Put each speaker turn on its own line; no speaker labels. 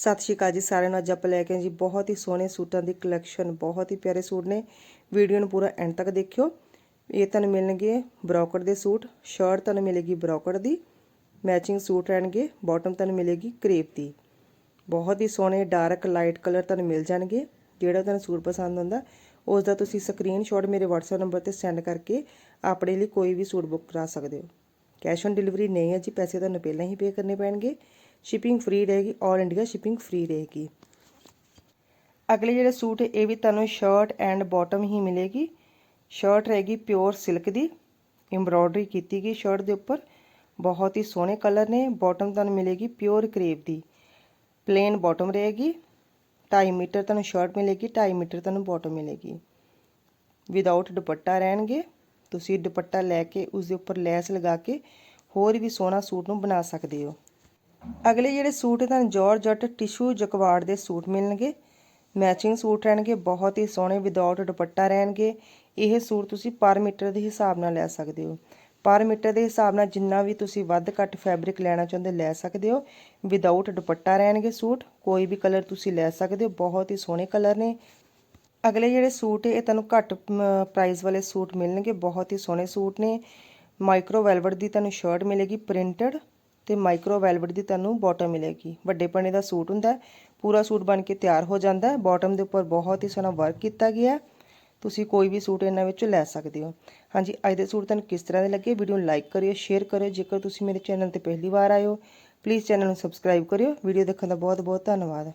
ਸਤਿ ਸ਼੍ਰੀ ਅਕਾਲ ਜੀ ਸਾਰਿਆਂ ਨੂੰ। ਅੱਜ ਆਪਾਂ ਲੈ ਕੇ ਜੀ ਬਹੁਤ ਹੀ ਸੋਹਣੇ ਸੂਟਾਂ ਦੀ ਕਲੈਕਸ਼ਨ ਬਹੁਤ ਹੀ ਪਿਆਰੇ ਸੂਟ ਨੇ। ਵੀਡੀਓ ਨੂੰ ਪੂਰਾ ਐਂਡ ਤੱਕ ਦੇਖਿਓ। ਇਹ ਤੁਹਾਨੂੰ ਮਿਲਣਗੇ ਬ੍ਰੋਕਟ ਦੇ ਸੂਟ ਸ਼ਰਟ ਤੁਹਾਨੂੰ ਮਿਲੇਗੀ ਬ੍ਰੋਕਟ ਦੀ ਮੈਚਿੰਗ ਸੂਟ ਰਹਿਣਗੇ ਬਾਟਮ ਤੁਹਾਨੂੰ ਮਿਲੇਗੀ ਕਰੇਪ ਦੀ। ਬਹੁਤ ਹੀ ਸੋਹਣੇ ਡਾਰਕ ਲਾਈਟ ਕਲਰ ਤੁਹਾਨੂੰ ਮਿਲ ਜਾਣਗੇ, ਜਿਹੜਾ ਤੁਹਾਨੂੰ ਸੂਟ ਪਸੰਦ ਆਉਂਦਾ ਉਸ ਦਾ ਤੁਸੀਂ ਸਕਰੀਨਸ਼ਾਟ ਮੇਰੇ WhatsApp ਨੰਬਰ ਤੇ ਸੈਂਡ ਕਰਕੇ ਆਪਣੇ ਲਈ ਕੋਈ ਵੀ ਸੂਟ ਬੁੱਕ ਕਰਾ ਸਕਦੇ ਹੋ। ਕੈਸ਼ ਔਨ ਡਿਲੀਵਰੀ ਨਹੀਂ ਹੈ ਜੀ, ਪੈਸੇ ਤੁਹਾਨੂੰ ਪਹਿਲਾਂ ਹੀ ਪੇ ਕਰਨੇ ਪੈਣਗੇ। ਸ਼ਿਪਿੰਗ ਫ੍ਰੀ ਰਹੇਗੀ 올 ਇੰਡੀਆ ਸ਼ਿਪਿੰਗ ਫ੍ਰੀ ਰਹੇਗੀ ਅਗਲੇ ਜਿਹੜੇ ਸੂਟ ਹੈ ਇਹ ਵੀ ਤੁਹਾਨੂੰ ਸ਼ਰਟ ਐਂਡ ਬਾਟਮ ਹੀ ਮਿਲੇਗੀ ਸ਼ਰਟ ਰਹੇਗੀ ਪਿਓਰ ਸਿਲਕ ਦੀ ਐਮਬ੍ਰੋਇਡਰੀ ਕੀਤੀ ਗਈ ਸ਼ਰਟ ਦੇ ਉੱਪਰ ਬਹੁਤ ਹੀ ਸੋਹਣੇ ਕਲਰ ਨੇ ਬਾਟਮ ਤੁਹਾਨੂੰ ਮਿਲੇਗੀ ਪਿਓਰ ਕਰੇਪ ਦੀ ਪਲੇਨ ਬਾਟਮ ਰਹੇਗੀ 2.5 ਮੀਟਰ ਤੁਹਾਨੂੰ ਸ਼ਰਟ ਮਿਲੇਗੀ 2.5 ਮੀਟਰ ਤੁਹਾਨੂੰ ਬਾਟਮ ਮਿਲੇਗੀ ਵਿਦਆਊਟ ਦੁਪੱਟਾ ਰਹਿਣਗੇ ਤੁਸੀਂ ਦੁਪੱਟਾ ਲੈ ਕੇ ਉਸ ਦੇ ਉੱਪਰ ਲੈਸ ਲਗਾ ਕੇ ਹੋਰ ਵੀ ਸੋਹਣਾ ਸੂਟ ਨੂੰ ਬਣਾ ਸਕਦੇ ਹੋ ਅਗਲੇ ਜਿਹੜੇ ਸੂਟ ਤੁਹਾਨੂੰ ਜਾਰਜਟ ਟਿਸ਼ੂ ਜਕਵਾੜ ਦੇ ਸੂਟ ਮਿਲਣਗੇ ਮੈਚਿੰਗ ਸੂਟ ਰਹਿਣਗੇ, ਬਹੁਤ ਹੀ ਸੋਹਣੇ ਵਿਦਆਊਟ ਦੁਪੱਟਾ ਰਹਿਣਗੇ। ਇਹ ਸੂਟ ਤੁਸੀਂ ਪਰ ਮੀਟਰ ਦੇ ਹਿਸਾਬ ਨਾਲ ਲੈ ਸਕਦੇ ਹੋ। ਪਰ ਮੀਟਰ ਦੇ ਹਿਸਾਬ ਨਾਲ ਜਿੰਨਾ ਵੀ ਤੁਸੀਂ ਵੱਧ ਘੱਟ ਫੈਬਰਿਕ ਲੈਣਾ ਚਾਹੁੰਦੇ ਲੈ ਸਕਦੇ ਹੋ। ਵਿਦਆਊਟ ਦੁਪੱਟਾ ਰਹਿਣਗੇ ਸੂਟ, ਕੋਈ ਵੀ ਕਲਰ ਤੁਸੀਂ ਲੈ ਸਕਦੇ ਹੋ, ਬਹੁਤ ਹੀ ਸੋਹਣੇ ਕਲਰ ਨੇ। ਅਗਲੇ ਜਿਹੜੇ ਸੂਟ ਇਹ ਤੁਹਾਨੂੰ ਘੱਟ ਪ੍ਰਾਈਸ ਵਾਲੇ ਸੂਟ ਮਿਲਣਗੇ, ਬਹੁਤ ਹੀ ਸੋਹਣੇ ਸੂਟ ਨੇ। ਮਾਈਕਰੋ ਵੈਲਵਟ ਦੀ ਤੁਹਾਨੂੰ ਸ਼ਰਟ ਮਿਲੇਗੀ ਪ੍ਰਿੰਟਡ ਤੇ ਮਾਈਕਰੋ ਵੈਲਵਟ ਦੀ ਤੁਹਾਨੂੰ ਬਾਟਮ ਮਿਲੇਗੀ। ਵੱਡੇ ਪਣੇ ਦਾ ਸੂਟ ਹੁੰਦਾ ਪੂਰਾ ਸੂਟ ਬਣ ਕੇ ਤਿਆਰ ਹੋ ਜਾਂਦਾ ਹੈ। ਬਾਟਮ ਦੇ ਉੱਪਰ ਬਹੁਤ ਹੀ ਸੋਹਣਾ ਵਰਕ ਕੀਤਾ ਗਿਆ ਤੁਸੀਂ ਕੋਈ ਵੀ ਸੂਟ ਇਹਨਾਂ ਵਿੱਚੋਂ ਲੈ ਸਕਦੇ ਹੋ। ਹਾਂਜੀ, ਅੱਜ ਦੇ ਸੂਟ ਤੁਹਾਨੂੰ ਕਿਸ ਤਰ੍ਹਾਂ ਦੇ ਲੱਗੇ? ਵੀਡੀਓ ਨੂੰ ਲਾਈਕ ਕਰਿਓ ਸ਼ੇਅਰ ਕਰਿਓ। ਜੇਕਰ ਤੁਸੀਂ ਮੇਰੇ ਚੈਨਲ ਤੇ ਪਹਿਲੀ ਵਾਰ ਆਏ ਹੋ ਪਲੀਜ਼ ਚੈਨਲ ਨੂੰ ਸਬਸਕ੍ਰਾਈਬ ਕਰਿਓ। ਵੀਡੀਓ ਦੇਖਣ ਦਾ ਬਹੁਤ ਬਹੁਤ ਧੰਨਵਾਦ।